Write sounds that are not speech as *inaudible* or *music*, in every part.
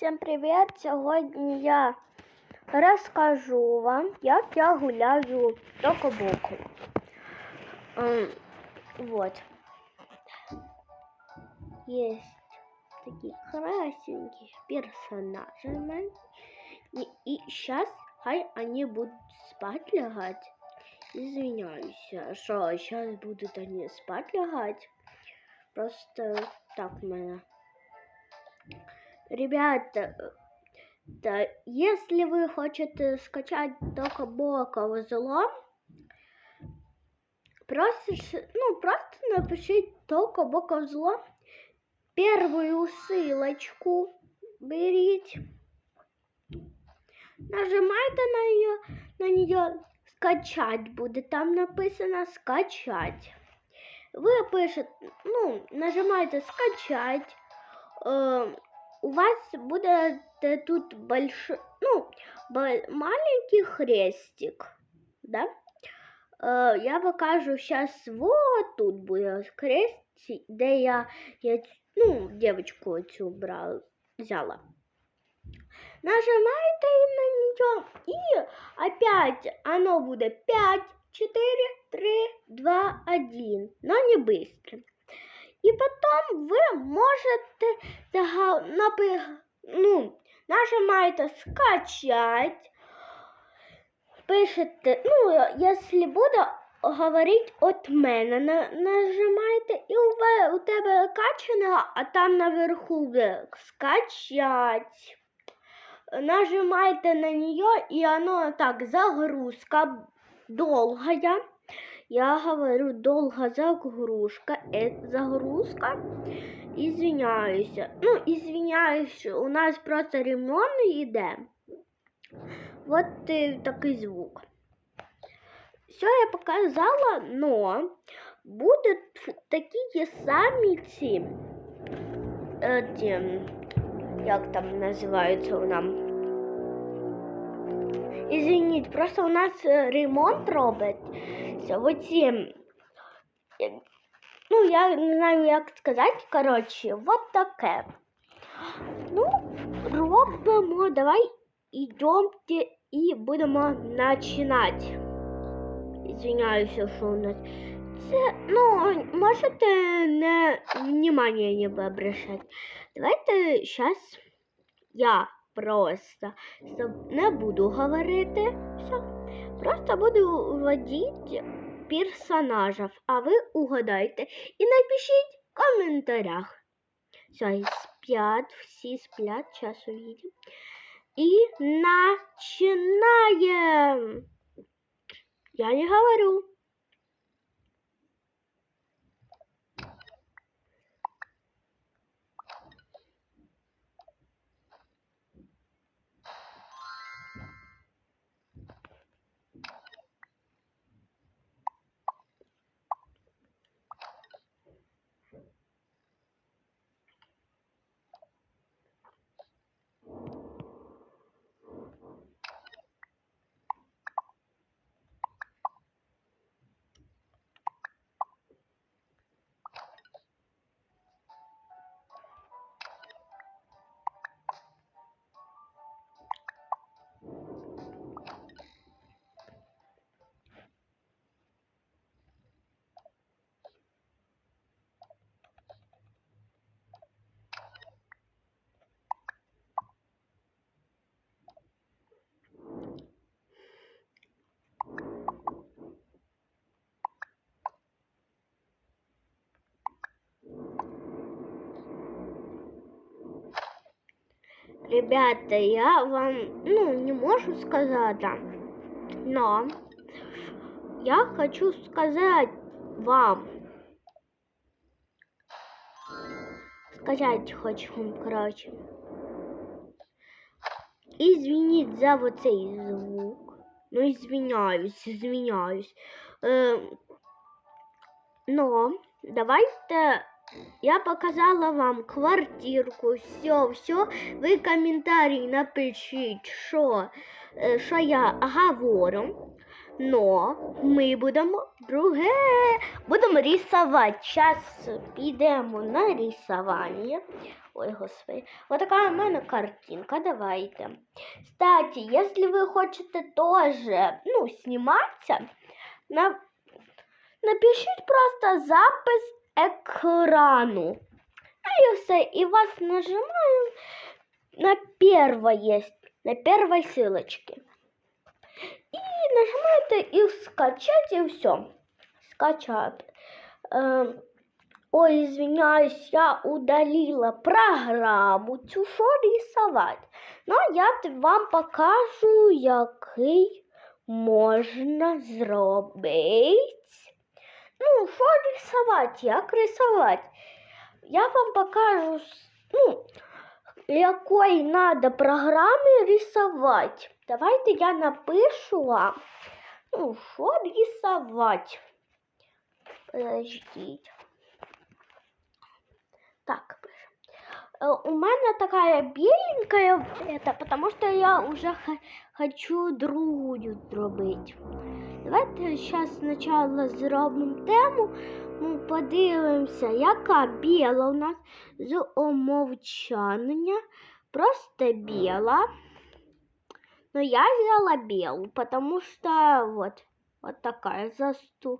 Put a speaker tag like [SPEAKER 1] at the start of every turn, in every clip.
[SPEAKER 1] Всім привіт! Сьогодні я розкажу вам, як я гуляю токобоку. Ем, вот. Есть такие красненькие персонажи. у мене. И, и сейчас хай они будут спать лягать. Извиняюсь, что сейчас будут они спать лягать. Просто так у меня. Ребята, да, если вы хотите скачать только Бока зло, просто, ну, просто напишите только Бока зло. Первую ссылочку берите. Нажимайте на нее, на нее скачать будет. Там написано скачать. Вы пишете, ну, нажимаете скачать. Э, у вас будет э, тут большой, ну, маленький хрестик, да? Э, я покажу сейчас вот тут будет крестик, де я, я ну, девочку цю брала, взяла. Нажимаете на нее и опять оно будет 5, 4, 3, 2, 1, но не быстро. И потом вы можете ну, нажимаете скачать, пишете, ну, если буду говорить от мене, на- нажимаєте, і у, у тебе качано, а там наверху буде скачать. Нажимаете на нее, и оно так, загрузка долгая. Я говорю, долго загрузка, это загрузка. Извиняюсь. Ну, извиняюсь, у нас просто ремонт йде. Вот э, такий звук. Все я показала, но будут такі самі ці, е, ті, як там називаються вона. Извините, просто у нас е, ремонт робиться. Оці, е, ну, я не знаю, як сказати, коротше, вот таке. Ну, робимо, давай йдемте і будемо починати. Извиняюся, що у нас. Це, ну, можете не внимание не обращать. Давайте зараз я просто не буду говорити. Все. Просто буду вводити персонажів, а ви угадайте і напишіть в коментарях. Все, і спят, всі сплять, сейчас увидим. И начинаем! Я не говорю. Ребята, я вам, ну, не могу сказать, но я хочу сказать вам, сказать хочу, короче. Извинить за вот цей звук. Ну, извиняюсь, извиняюсь. Эм, но давайте я показала вам квартирку, все, все. Ви коментарі напишіть, що, що я говорю. Но ми будемо друге. Будемо рисувати. Зараз підемо на рисування. Ой, господи. Вот такая у меня картинка, давайте. Кстати, если вы хотите тоже, ну, сниматься, на... напишите просто запис экрану. Ну и все, и вас нажимаем на первое, на первой ссылочке. И нажимаете их скачать, и все. Скачать. Эм, Ой, извиняюсь, я удалила програму цю, що рисувати. Ну, я вам покажу, який можна зробити. Ну, що рисувати, як рисувати. Я вам покажу, ну, якої надо програми рисувати. Давайте я напишу вам, ну, що рисувати. Подождите. Так. Э, У меня такая беленькая, это потому что я уже хочу другую зробити. Давайте зараз спочатку зробимо тему. Ми подивимося, яка біла у нас з умовчання. Просто біла. Но я взяла белую, потому что вот, вот такая засту.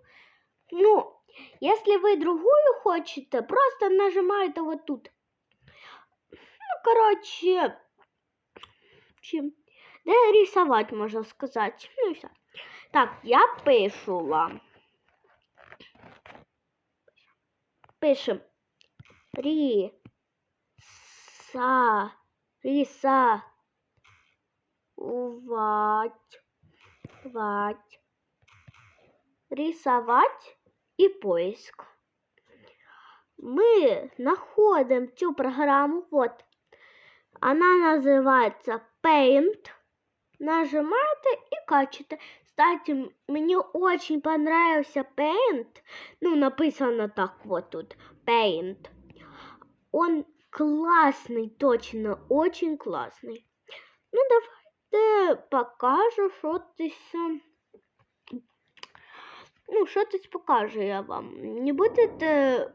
[SPEAKER 1] Ну, если вы другую хотите, просто нажимаете вот тут. Ну, короче, чем? Да рисовать, можно сказать. Ну и все. Так, я пишу вам. Пишем. Риса. Риса. Увать. Вать. Рисовать и поиск. Мы находим цю программу. Вот. Она называется Paint. Нажимаете и качаете. Кстати, мне очень понравился Paint. Ну, написано так вот тут. Paint. Он классный, точно, очень классный. Ну, давайте покажу, що ти сам. Ну, що тут покажу я вам. Не будете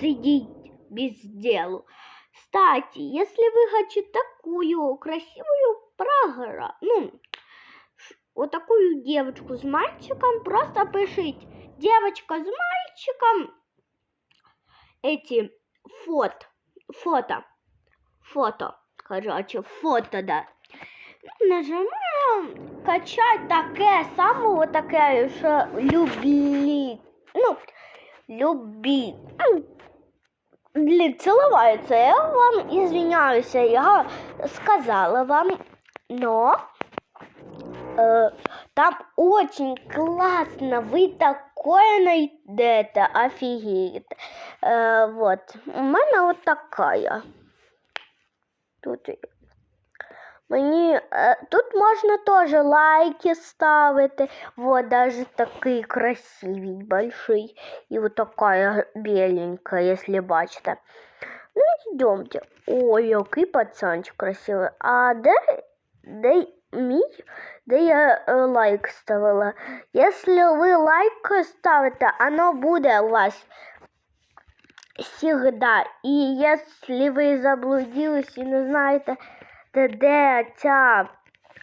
[SPEAKER 1] сидеть без дела. Кстати, если вы хотите такую красивую программу, ну, вот такую девочку с мальчиком, просто пишите девочка с мальчиком, эти фото, фото, фото, короче, фото, да. Ну, Нажимаем качать таке саме вот таке, що люблі. Ну, любі. Ну, Блін, цілуваються. Я вам извиняюся, я сказала вам, но э, там очень классно, вы такое найдете, офигеть. Э, вот, у мене вот такая. Тут Мені е, тут можна теж лайки ставити. Вот даже такий красивий, большой. І вот такая беленькая, если бачите. Ну, йдемте. Ой, який пацанчик красивий. А де, де мій? Де я е, лайк ставила? Якщо ви лайк ставите, оно буде у вас всегда. І якщо ви заблудились і не знаєте, де, ця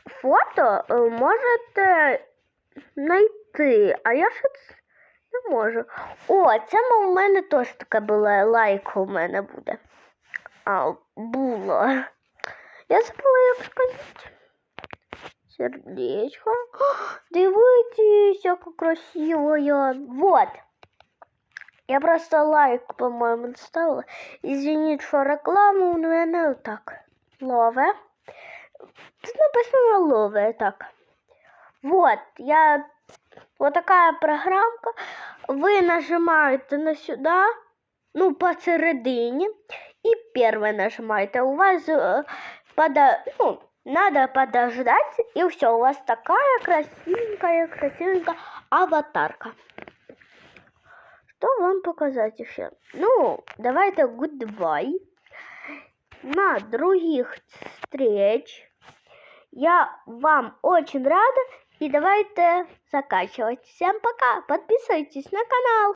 [SPEAKER 1] фото, е, можете знайти. А я ще не можу. О, це у мене теж таке було. Лайк у мене буде. А, було. Я забула, як сказати. Сердечко. О, *gasps* Дивитесь, яка красиво я. Вот. Я просто лайк, по-моєму, не ставила. Извините, що рекламу у мене так. Лове. Тут написано лове, так. Вот, я... Вот такая программка. Вы нажимаете на сюда, ну, посередине, и первое нажимаете. У вас э, пода... ну, надо подождать, и все, у вас такая красивенькая, красивенькая аватарка. Что вам показать еще? Ну, давайте goodbye. На других встреч. Я вам очень рада. И давайте заканчивать. Всем пока. Подписывайтесь на канал.